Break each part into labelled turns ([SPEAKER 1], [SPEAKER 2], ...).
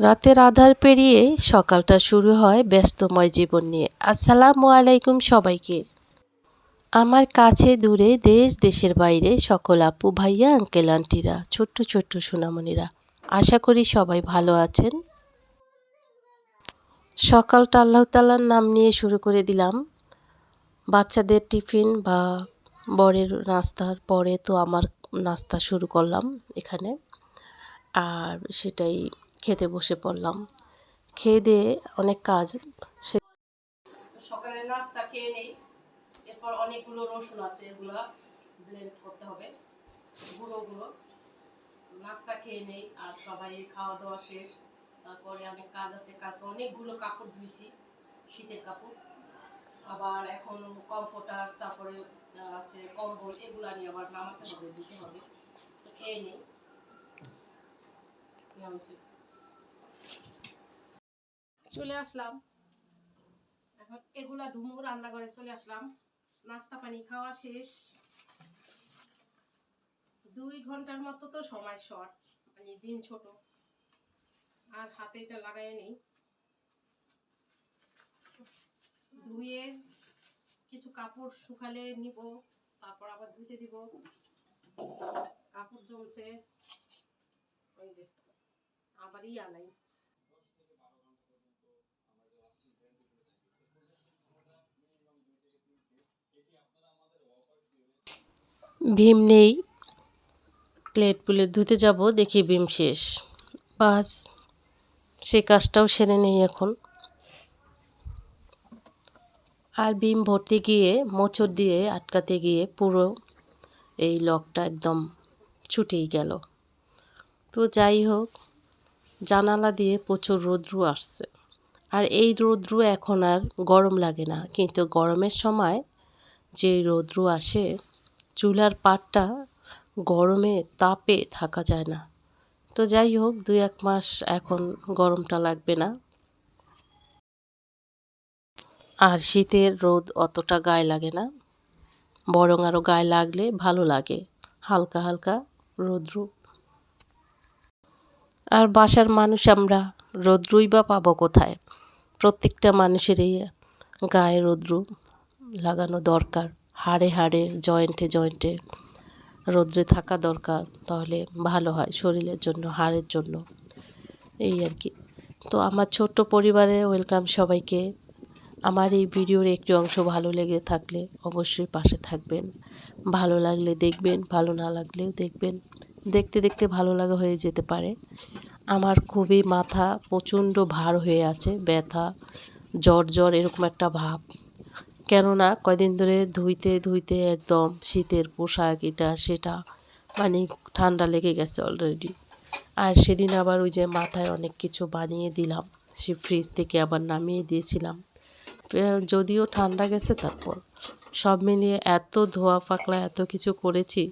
[SPEAKER 1] রাতের আধার পেরিয়ে সকালটা শুরু হয় ব্যস্তময় জীবন নিয়ে। আসসালামু আলাইকুম সবাইকে। আমার কাছে দূরে দেশ, দেশের বাইরে সকল আপু ভাইয়া আঙ্কেল আন্টিরা ছোট্ট ছোট্ট সোনামণিরা। আশা করি সবাই ভালো আছেন। সকালটা আল্লাহ তাল্লার নাম নিয়ে শুরু করে দিলাম। বাচ্চাদের টিফিন বা বরের নাস্তার পরে তো আমার নাস্তা শুরু করলাম এখানে। আর সেটাই খেতে বসে পড়লাম। খেয়ে দিয়ে অনেক কাজ সে
[SPEAKER 2] নাস্তা খেয়ে নেই। এরপর অনেকগুলো রসুন আছে, এগুলো ব্লেন্ড করতে হবে। গুঁড়োগুলো নাস্তা খেয়ে নেই আর সবাই খাওয়া দাওয়া শেষ। তারপরে অনেক কাজ আছে। কালকে অনেকগুলো কাপড় ধুইছি, শীতের কাপড়। আবার এখন কমফোর্টার, তারপরে আছে কম্বল, এগুলো নিয়ে আবার নামাতে হবে দিতে হবে। তো খেয়ে নেই। চলে আসলাম। এখন এগুলা ধুমু রান্নাঘরে চলে আসলাম। নাস্তা পানি খাওয়া শেষ। দুই ঘণ্টার মতো তো সময় শর্ট মানে দিন ছোট। আর হাতে এটা লাগাই নেই। ধুয়ে কিছু কাপড় শুকালে নিব, তারপর আবার ধুতে দিব। কাপড় জমছে। ওই যে আবার ইয়া নাই
[SPEAKER 1] ভীম নেই। প্লেট প্লেট ধুতে যাব দেখি ভীম শেষ। বাস, সে কাজটাও সেরে নেই এখন। আর ভীম ভরতে গিয়ে মোচড় দিয়ে আটকাতে গিয়ে পুরো এই লকটা একদম ছুটেই গেল। তো যাই হোক, জানালা দিয়ে প্রচুর রৌদ্র আসছে। আর এই রৌদ্র এখন আর গরম লাগে না, কিন্তু গরমের সময় যে রৌদ্র আসে চুলার পাটটা গরমে তাপে থাকা যায় না। তো যাই হোক, দুই এক মাস এখন গরমটা লাগবে না। আর শীতের রোদ অতটা গায়ে লাগে না, বরং আরও গায়ে লাগলে ভালো লাগে, হালকা হালকা রৌদ্র। আর বাসার মানুষ আমরা, রৌদ্রই বা পাবো কোথায়? প্রত্যেকটা মানুষেরই গায়ে রৌদ্র লাগানো দরকার। হাড়ে হাড়ে জয়েন্টে জয়েন্টে রৌদ্রে থাকা দরকার, তাহলে ভালো হয় শরীরের জন্য, হাড়ের জন্য। এই আর কি। তো আমার ছোট্ট পরিবারে ওয়েলকাম সবাইকে। আমার এই ভিডিওর একটি অংশ ভালো লেগে থাকলে অবশ্যই পাশে থাকবেন। ভালো লাগলে দেখবেন, ভালো না লাগলেও দেখবেন। দেখতে দেখতে ভালো লাগা হয়ে যেতে পারে। আমার খুবই মাথা প্রচণ্ড ভার হয়ে আছে, ব্যথা জ্বর জ্বর এরকম একটা ভাব। কেননা কয়দিন ধরে ধুইতে ধুইতে একদম শীতের পোশাক এটা, সেটা মানে ঠান্ডা লেগে গেছে অলরেডি আর সেদিন আবার ওই যে মাথায় অনেক কিছু বানিয়ে দিলাম, সে ফ্রিজ থেকে আবার নামিয়ে দিয়েছিলাম। যদিও ঠান্ডা গেছে তারপর। সব মিলিয়ে এত ধোয়া পাকলা এত কিছু করেছি,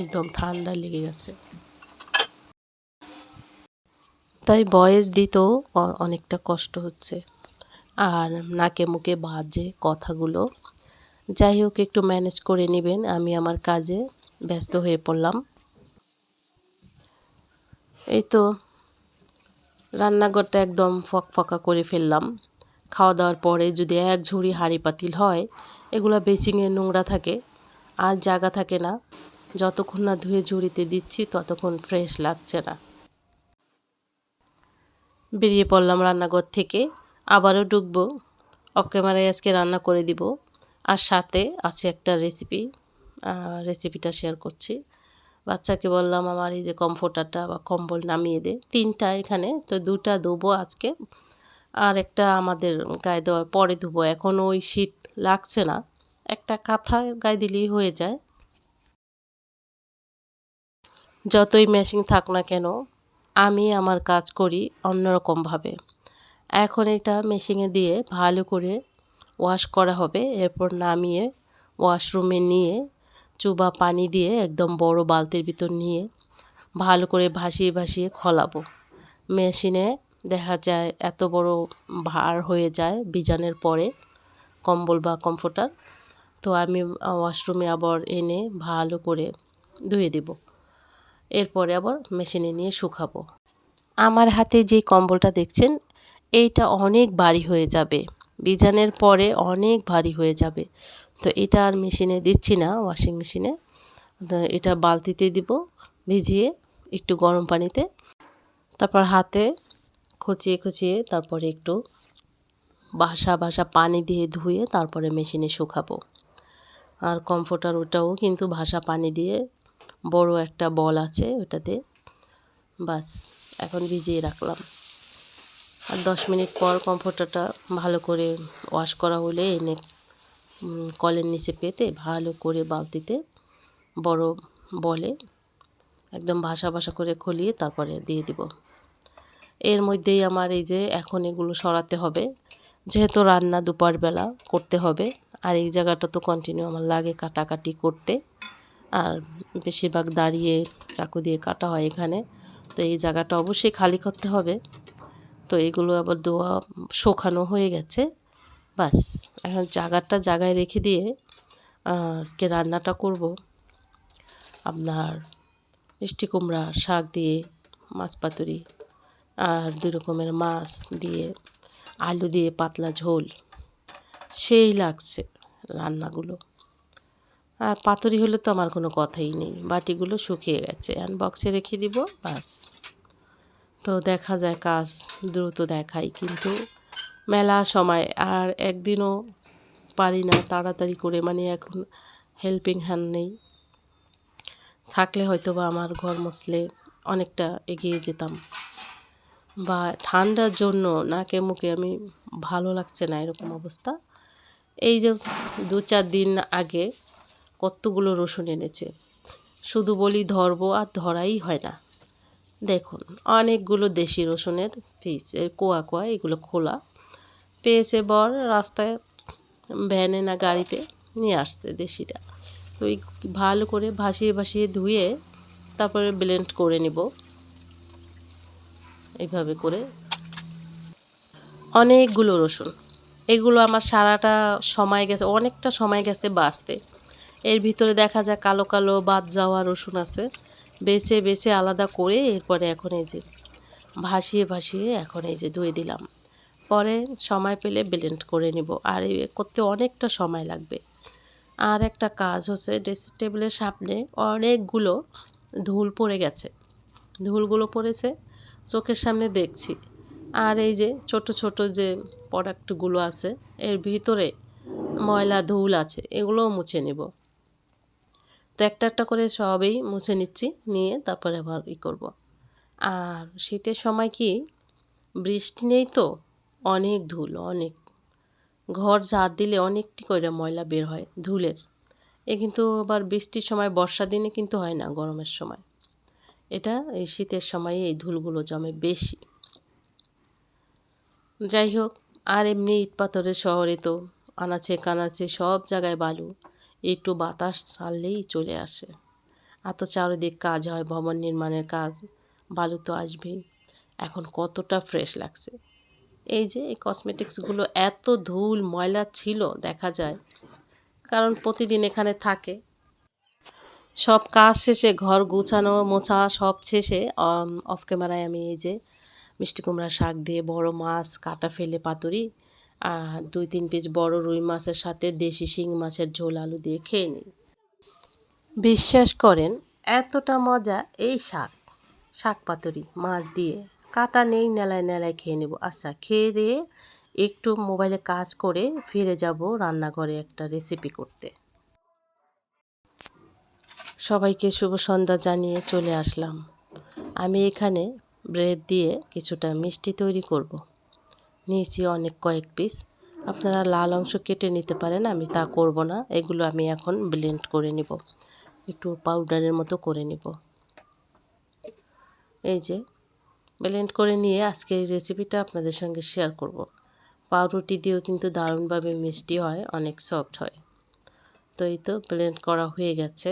[SPEAKER 1] একদম ঠান্ডা লেগে গেছে। তাই বয়েস দিতেও অনেকটা কষ্ট হচ্ছে। আর নাকে মুখে বাজে কথাগুলো। যাই হোক, একটু ম্যানেজ করে নেবেন, আমি আমার কাজে ব্যস্ত হয়ে পড়লাম। এই তো, রান্নাঘরটা একদম ফকফকা করে ফেললাম। খাওয়া দাওয়ার পরে যদি এক ঝুড়ি হাঁড়ি পাতিল হয়, এগুলো বেসিংয়ে নোংরা থাকে, আর জায়গা থাকে না। যতক্ষণ না ধুয়ে ঝুড়িতে দিচ্ছি, ততক্ষণ ফ্রেশ লাগছে না। বেরিয়ে পড়লাম রান্নাঘর থেকে। আবারও ঢুকবো অফ ক্যামেরায় আজকে রান্না করে দিব। আর সাথে আছে একটা রেসিপি রেসিপিটা শেয়ার করছি। বাচ্চাকে বললাম, আমার এই যে কমফোর্টারটা বা কম্বল নামিয়ে দে। তিনটা এখানে, তো দুটা ধুবো আজকে। আর একটা আমাদের গায়ে দেওয়ার পরে ধুবো। এখন ওই শীত লাগছে না। একটা কাঁথা গায়ে দিলেই হয়ে যায়। যতই মেশিন থাক না কেন, আমি আমার কাজ করি অন্যরকমভাবে। এখন এটা মেশিনে দিয়ে ভালো করে ওয়াশ করা হবে। এরপর নামিয়ে ওয়াশরুমে নিয়ে চুবা পানি দিয়ে একদম বড় বালতির ভিতর নিয়ে ভালো করে ভাসিয়ে ভাসিয়ে খলাবো। মেশিনে দেখা যায় এত বড় ভার হয়ে যায় বিজানের পরে কম্বল বা কমফোর্টার তো আমি ওয়াশরুমে আবার এনে ভালো করে ধুয়ে দেব। এরপরে আবার মেশিনে নিয়ে শুকাবো। আমার হাতে যে কম্বলটা দেখছেন এইটা অনেক ভারী হয়ে যাবে। ভিজানোর পরে অনেক ভারী হয়ে যাবে। তো এটা আর মেশিনে দিচ্ছি না ওয়াশিং মেশিনে এটা বালতিতে দিব, ভিজিয়ে একটু গরম পানিতে। তারপর হাতে খুচিয়ে খুচিয়ে তারপরে একটু বাসা বাসা পানি দিয়ে ধুয়ে তারপরে মেশিনে শুকাবো। আর কমফোর্টার ওটাও কিন্তু ভাসা পানি দিয়ে বড় একটা বল আছে ওটাতে। বাস, এখন ভিজিয়ে রাখলাম। আর দশ মিনিট পর কমফোর্টারটা ভালো করে ওয়াশ করা হলে এনে কলের নিচে পেতে ভালো করে বালতিতে বড় বলে একদম ভাসা ভাসা করে খলিয়ে তারপরে দিয়ে দিব। এর মধ্যেই আমার এই যে এখন এগুলো সরাতে হবে, যেহেতু রান্না দুপুরবেলা করতে হবে, আর এই জায়গাটা তো কন্টিনিউ আমার লাগে কাটাকাটি করতে, আর বেশিরভাগ দাঁড়িয়ে চাকু দিয়ে কাটা হয় এখানে, তো এই জায়গাটা অবশ্যই খালি করতে হবে। তো এগুলো আবার দোয়া শোকানো হয়ে গেছে। বাস এখন জায়গাটা জায়গায় রেখে দিয়ে আজকে রান্নাটা করব। আপনার মিষ্টি কুমড়া, শাক দিয়ে, মাছ পাতুরি আর দুই রকমের মাছ দিয়ে, আলু দিয়ে পাতলা ঝোল। সেই লাগছে রান্নাগুলো। আর পাতুরি হলে তো আমার কোনো কথাই নেই। বাটিগুলো শুকিয়ে গেছে। অ্যান্ড বক্সে রেখে দিব বাস তো দেখা যায় কাজ দ্রুত দেখাই কিন্তু মেলা সময় আর একদিনও পারি না তাড়াতাড়ি করে মানে এখন হেল্পিং হ্যান্ড নেই। থাকলে হয়তো বা আমার ঘর মুছলে অনেকটা এগিয়ে যেতাম। বা ঠান্ডার জন্য নাকে মুখে আমি ভালো লাগছে না এরকম অবস্থা। এই যে দু চার দিন আগে কতগুলো রসুন এনেছে, শুধু বলি ধরবো আর ধরাই হয় না। দেখুন, অনেকগুলো দেশি রসুনের পিস কোয়া কোয়া, এগুলো খোলা। পেয়েছে বর রাস্তায় ভ্যানে না গাড়িতে নিয়ে আসছে দেশিটা। তো এই ভালো করে ভাসিয়ে ভাসিয়ে ধুয়ে তারপরে ব্লেন্ড করে নিব। এইভাবে করে। অনেকগুলো রসুন। এগুলো আমার সারাটা সময় গেছে, অনেকটা সময় গেছে বাঁচতে। এর ভিতরে দেখা যায় কালো কালো বাদ যাওয়া রসুন আছে। বেছে বেছে আলাদা করে এরপরে এখন এই যে ভাসিয়ে ভাসিয়ে এখন এই যে ধুয়ে দিলাম। পরে সময় পেলে ব্লেন্ড করে নিব। আর এই করতে অনেকটা সময় লাগবে। আর একটা কাজ হচ্ছে ড্রেসিং টেবিলের সামনে অনেকগুলো ধুল পড়ে গেছে। ধুলগুলো পড়েছে, চোখের সামনে দেখছি। আর এই যে ছোট ছোট যে প্রোডাক্টগুলো আছে, এর ভিতরে ময়লা ধুল আছে, এগুলোও মুছে নেব। তো একটা একটা করে সবই মুছে নিচ্ছি, নিয়ে তারপরে আবার ই করব। আর শীতের সময় কি, বৃষ্টি নেই তো, অনেক ধুল, অনেক। ঘর ঝাড় দিলে অনেকটি করে ময়লা বের হয় ধুলের। এ কিন্তু আবার বৃষ্টির সময়, বর্ষা দিনে কিন্তু হয় না, গরমের সময়। এটা এই শীতের সময়ে এই ধুলগুলো জমে বেশি। যাই হোক, আর এমনি ইট পাথরের শহরে তো আনাচে কানাচে সব জায়গায় বালু। একটু বাতাস ছাড়লেই চলে আসে। এত চারিদিক কাজ হয়, ভবন নির্মাণের কাজ। বালু তো আসবেই। এখন কতটা ফ্রেশ লাগছে। এই যে, এই কসমেটিক্সগুলো এত ধুল, ময়লা ছিল, দেখা যায়। কারণ প্রতিদিন এখানে থাকে। সব কাজ শেষে, ঘর গুছানো, মোছা সব শেষে অফ ক্যামেরায় আমি এই যে, মিষ্টি কুমড়া শাক দিয়ে বড় মাছ, কাটা ফেলে পাতুরি আর দুই তিন পিস বড় রুই মাছের সাথে দেশি শিং মাছের ঝোল আলু দিয়ে খেয়ে নিই। বিশ্বাস করেন এতটা মজা এই শাক শাক পাতুরি মাছ দিয়ে। কাটা নেই নেলায় নেলায় খেয়ে নেব। আচ্ছা খেয়ে দিয়ে একটু মোবাইলে কাজ করে ফিরে যাব রান্নাঘরে একটা রেসিপি করতে। সবাইকে শুভ সন্ধ্যা জানিয়ে চলে আসলাম। আমি এখানে ব্রেড দিয়ে কিছুটা মিষ্টি তৈরি করব। নিয়েছি অনেক কয়েক পিস আপনারা লাল অংশ কেটে নিতে পারেন, আমি তা করব না। এগুলো আমি এখন ব্লেন্ড করে নিব। একটু পাউডারের মতো করে নিব। এই যে ব্লেন্ড করে নিয়ে আজকে এই রেসিপিটা আপনাদের সঙ্গে শেয়ার করব। পাউরুটি দিয়েও কিন্তু দারুণভাবে মিষ্টি হয়, অনেক সফট হয়। তো এই তো ব্লেন্ড করা হয়ে গেছে।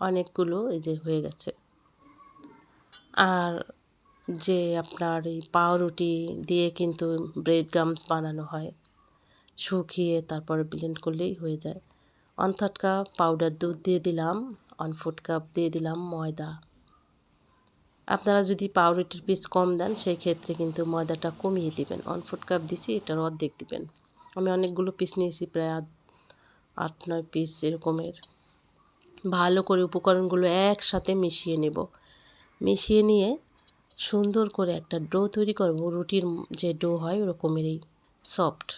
[SPEAKER 1] অনেকগুলো এই যে হয়ে গেছে। আর যে আপনার এই পাউরুটি দিয়ে কিন্তু ব্রেড গামস বানানো হয়। শুকিয়ে তারপরে ব্লেন্ড করলেই হয়ে যায়। ওয়ান থার্ড কাপ পাউডার দুধ দিয়ে দিলাম ওয়ান ফোর্থ কাপ দিয়ে দিলাম ময়দা। আপনারা যদি পাউরুটির পিস কম দেন, সেই ক্ষেত্রে কিন্তু ময়দাটা কমিয়ে দিবেন। ওয়ান ফুট কাপ দিছি, এটার অর্ধেক দিবেন। আমি অনেকগুলো পিস নিয়েছি, প্রায় আট নয় পিস এরকমের। ভালো করে উপকরণগুলো একসাথে মিশিয়ে নেব। মিশিয়ে নিয়ে সুন্দর করে একটা ডো তৈরি করব। রুটির যে ডো হয় ওরকমেরই সফট।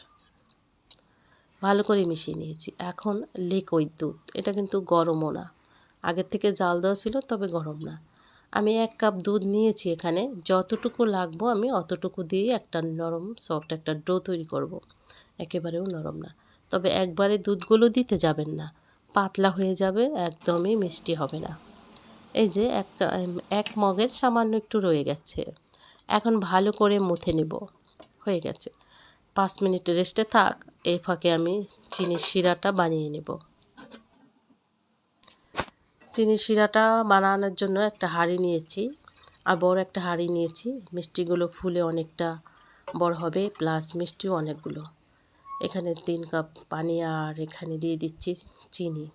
[SPEAKER 1] ভালো করে মিশিয়ে নিয়েছি। এখন লিকুইড দুধ। এটা কিন্তু গরমও না। আগের থেকে জাল দেওয়া ছিল, তবে গরম না। আমি এক কাপ দুধ নিয়েছি এখানে। যতটুকু লাগবো আমি অতটুকু দিয়ে একটা নরম, সফট একটা ডো তৈরি করব। একেবারেও নরম না। তবে একবারে দুধগুলো দিতে যাবেন না। পাতলা হয়ে যাবে, একদমই মিষ্টি হবে না। এই যে এক এক মগের সামান্য একটু রয়ে গেছে। এখন ভালো করে মুথে নেব। হয়ে গেছে। পাঁচ মিনিট রেস্টে থাক, এই ফাঁকে আমি চিনির শিরাটা বানিয়ে নেব। চিনির শিরাটা বানানোর জন্য একটা হাঁড়ি নিয়েছি। আর বড় একটা হাঁড়ি নিয়েছি। মিষ্টিগুলো ফুলে অনেকটা বড় হবে, প্লাস মিষ্টিও অনেকগুলো। এখানে তিন কাপ পানি আর এখানে দিয়ে দিচ্ছি চিনি।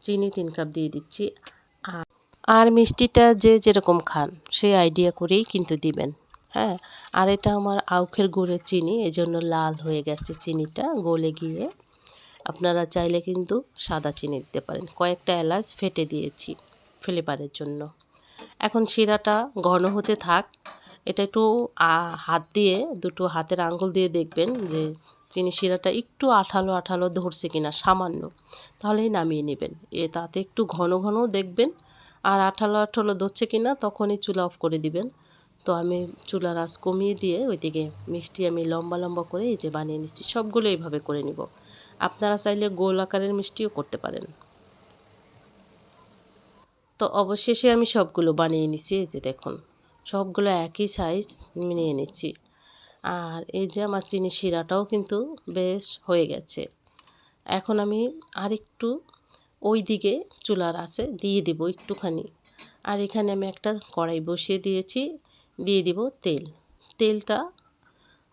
[SPEAKER 1] চিনি তিন কাপ দিয়ে দিচ্ছি। আর মিষ্টিটা যে যেরকম খান সেই আইডিয়া করেই কিন্তু দিবেন। হ্যাঁ? আর এটা আমার আউখের গুড়ের চিনি, এজন্য লাল হয়ে গেছে চিনিটা, গলে গিয়ে আপনারা চাইলে কিন্তু সাদা চিনি দিতে পারেন। কয়েকটা এলাচ ফেটে দিয়েছি ফ্লেভারের জন্য। এখন শিরাটা ঘন হতে থাক, এটা একটু হাত দিয়ে, দুটো হাতের আঙ্গুল দিয়ে দেখবেন যে চিনি শিরাটা একটু আঠালো আঠালো ধরছে কিনা, সামান্য। তাহলেই নামিয়ে নেবেন। এ, তাতে একটু ঘন ঘন দেখবেন আর আঠালো আঠালো ধরছে কিনা তখনই চুলা অফ করে দিবেন। তো আমি চুলার আঁচ কমিয়ে দিয়ে ওইদিকে মিষ্টি আমি লম্বা লম্বা করে এই যে বানিয়ে নিচ্ছি। সবগুলো এইভাবে করে নিব। আপনারা চাইলে গোল আকারের মিষ্টিও করতে পারেন। তো অবশেষে আমি সবগুলো বানিয়ে নিচ্ছি। এই যে দেখুন, সবগুলো একই সাইজ নিয়ে নিচ্ছি। আর এই যে আমার চিনি শিরাটাও কিন্তু বেশ হয়ে গেছে। এখন আমি আরেকটু ওই দিকে চুলার আছে, দিয়ে দিব একটুখানি। আর এখানে আমি একটা কড়াই বসিয়ে দিয়েছি, দিয়ে দিব তেল। তেলটা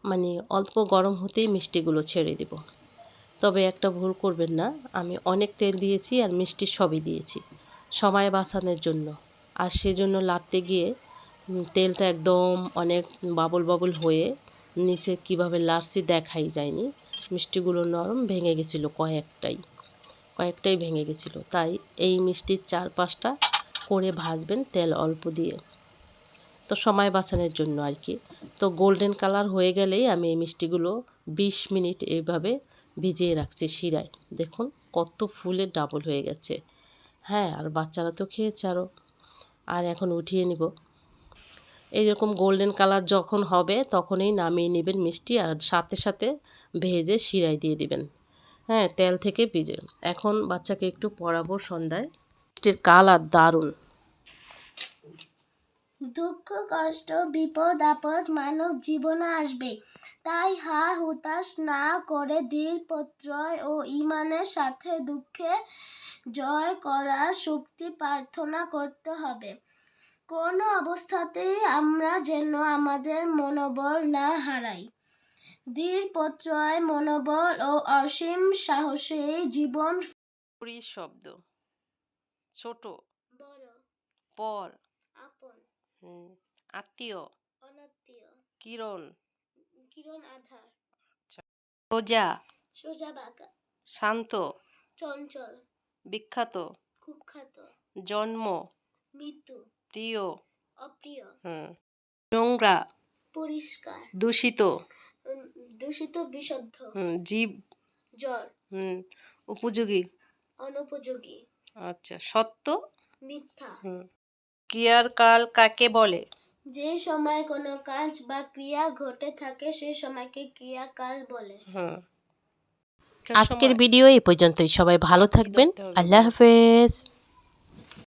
[SPEAKER 1] মানে অল্প গরম হতেই মিষ্টিগুলো ছেড়ে দিব। তবে একটা ভুল করবেন না, আমি অনেক তেল দিয়েছি আর মিষ্টি সবই দিয়েছি, সময় বাঁচানোর জন্য। আর সেজন্য লাড়তে গিয়ে তেলটা একদম অনেক বাবল বাবল হয়ে নিচে কীভাবে লাড়ছি দেখাই যায়নি। মিষ্টিগুলো নরম ভেঙে গেছিল কয়েকটাই। কয়েকটাই ভেঙে গেছিল। তাই এই মিষ্টির চার পাঁচটা করে ভাজবেন তেল অল্প দিয়ে। তো সময় বাঁচানোর জন্য আর কি। তো গোল্ডেন কালার হয়ে গেলেই আমি এই মিষ্টিগুলো বিশ মিনিট এইভাবে ভিজিয়ে রাখছি শিরায়। দেখুন কত ফুলে ডাবল হয়ে গেছে। হ্যাঁ আর বাচ্চারা তো খেয়েছে আরও আর এখন উঠিয়ে নিব। এইরকম গোল্ডেন কালার যখন হবে তখনই নামিয়ে নেবেন মিষ্টি আর সাথে সাথে ভেজে শিরায় দিয়ে দিবেন। হ্যাঁ তেল থেকে ভিজে। এখন বাচ্চাকে একটু পরাবো সন্ধ্যায়। কালার দারুণ।
[SPEAKER 3] দুঃখ, কষ্ট, বিপদ, আপদ মানব জীবনে আসবে। তাই হা হুতাশ না করে দৃঢ়প্রত্যয় ও ইমানের সাথে দুঃখে জয় করার শক্তি প্রার্থনা করতে হবে। কোনো অবস্থাতেই আমরা যেন আমাদের মনোবল না হারাই। দৃঢ়প্রত্যয় মনোবল ও অসীম সাহসে জীবন
[SPEAKER 1] শব্দ। ছোট।
[SPEAKER 3] বড়।
[SPEAKER 1] পর।
[SPEAKER 3] আপন।
[SPEAKER 1] আত্মীয়।
[SPEAKER 3] অনাত্মীয়
[SPEAKER 1] কিরণ।
[SPEAKER 3] কিরণ আধার।
[SPEAKER 1] সোজা।
[SPEAKER 3] সোজা বাঁকা।
[SPEAKER 1] শান্ত।
[SPEAKER 3] চঞ্চল।
[SPEAKER 1] বিখ্যাত।
[SPEAKER 3] কুখ্যাত।
[SPEAKER 1] জন্ম।
[SPEAKER 3] মৃত্যু।
[SPEAKER 1] প্রিয়।
[SPEAKER 3] অপ্রিয়।
[SPEAKER 1] হুম, নোংরা।
[SPEAKER 3] পরিষ্কার।
[SPEAKER 1] দূষিত।
[SPEAKER 3] দূষিত বিশুদ্ধ
[SPEAKER 1] হুম, জীব।
[SPEAKER 3] জ্বর।
[SPEAKER 1] হুম, উপযোগী।
[SPEAKER 3] অনুপযোগী।
[SPEAKER 1] আচ্ছা সত্য?
[SPEAKER 3] মিথ্যা।
[SPEAKER 1] হুম, ক্রিয়ার কাল কাকে বলে?
[SPEAKER 3] যে সময় কোনো কাজ বা ক্রিয়া ঘটে থাকে সেই সময়কে ক্রিয়াকাল বলে।
[SPEAKER 1] হুম। আজকের ভিডিও এই পর্যন্তই। সবাই ভালো থাকবেন। আল্লাহ হাফেজ।